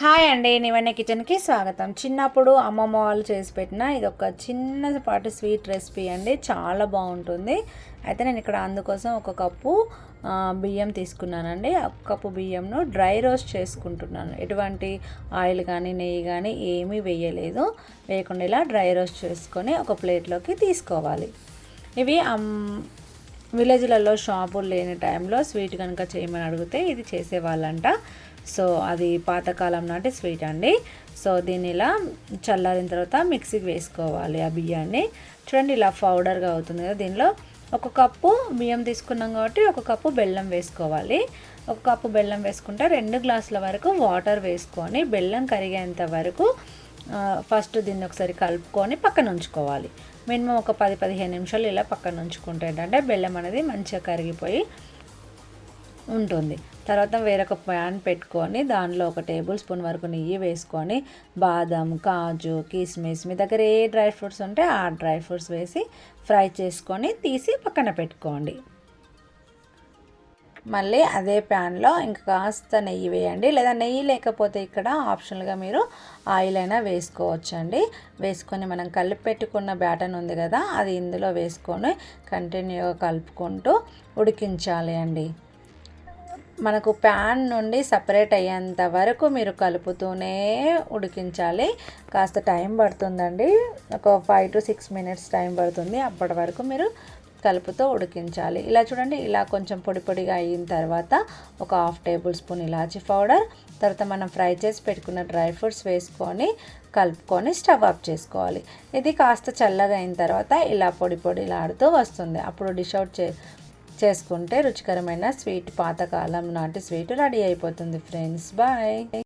Hi అండి నివన్న కిచెన్కి స్వాగతం. చిన్నప్పుడు అమ్మమ్మ వాళ్ళు చేసి పెట్టిన ఇది ఒక చిన్నపాటి స్వీట్ రెసిపీ అండి. చాలా బాగుంటుంది. అయితే నేను ఇక్కడ అందుకోసం ఒక కప్పు బియ్యం తీసుకున్నానండి. ఒక కప్పు బియ్యంను డ్రై రోస్ట్ చేసుకుంటున్నాను. ఎటువంటి ఆయిల్ కానీ నెయ్యి కానీ ఏమీ వేయలేదు. వేయకుండా ఇలా డ్రై రోస్ట్ చేసుకొని ఒక ప్లేట్లోకి తీసుకోవాలి. ఇవి విలేజ్లలో షాపులు లేని టైంలో స్వీట్ కనుక చేయమని అడిగితే ఇది చేసేవాళ్ళంట. సో అది పాతకాలం నాటి స్వీట్ అండి. సో దీన్ని ఇలా చల్లారిన తర్వాత మిక్సీకి వేసుకోవాలి ఆ బియ్యాన్ని. చూడండి ఇలా పౌడర్గా అవుతుంది కదా దీనిలో. ఒక కప్పు బియ్యం తీసుకున్నాం కాబట్టి ఒక కప్పు బెల్లం వేసుకోవాలి. ఒక కప్పు బెల్లం వేసుకుంటే రెండు గ్లాసుల వరకు వాటర్ వేసుకొని బెల్లం కరిగేంత వరకు ఫస్ట్ దీన్ని ఒకసారి కలుపుకొని పక్కన ఉంచుకోవాలి. మినిమం ఒక పది పదిహేను నిమిషాలు ఇలా పక్కన ఉంచుకుంటే ఏంటంటే బెల్లం అనేది మంచిగా కరిగిపోయి ఉంటుంది. తర్వాత వేరొక ప్యాన్ పెట్టుకొని దానిలో ఒక టేబుల్ స్పూన్ వరకు నెయ్యి వేసుకొని బాదం కాజు కిస్మిస్ మీ దగ్గర ఏ డ్రై ఫ్రూట్స్ ఉంటే ఆ డ్రై ఫ్రూట్స్ వేసి ఫ్రై చేసుకొని తీసి పక్కన పెట్టుకోండి. మళ్ళీ అదే ప్యాన్లో ఇంకా కాస్త నెయ్యి వేయండి. లేదా నెయ్యి లేకపోతే ఇక్కడ ఆప్షనల్గా మీరు ఆయిల్ అయినా వేసుకోవచ్చండి. వేసుకొని మనం కలిపి పెట్టుకున్న బ్యాటన్ ఉంది కదా అది ఇందులో వేసుకొని కంటిన్యూగా కలుపుకుంటూ ఉడికించాలి అండి. మనకు ప్యాన్ నుండి సపరేట్ అయ్యేంత వరకు మీరు కలుపుతూనే ఉడికించాలి. కాస్త టైం పడుతుందండి. ఒక five to six minutes time పడుతుంది. అప్పటి వరకు మీరు కలుపుతూ ఉడికించాలి. ఇలా చూడండి ఇలా కొంచెం పొడి పొడిగా అయిన తర్వాత ఒక హాఫ్ టేబుల్ స్పూన్ ఇలాచీ పౌడర్ తర్వాత మనం ఫ్రై చేసి పెట్టుకున్న డ్రై ఫ్రూట్స్ వేసుకొని కలుపుకొని స్టవ్ ఆఫ్ చేసుకోవాలి. ఇది కాస్త చల్లగా అయిన తర్వాత ఇలా పొడి పొడిలాడుతూ వస్తుంది. అప్పుడు డిష్ అవుట్ చే చేసుకుంటే రుచికరమైన స్వీట్ పాతకాలం నాటి స్వీట్ రెడీ అయిపోతుంది ఫ్రెండ్స్. బాయ్.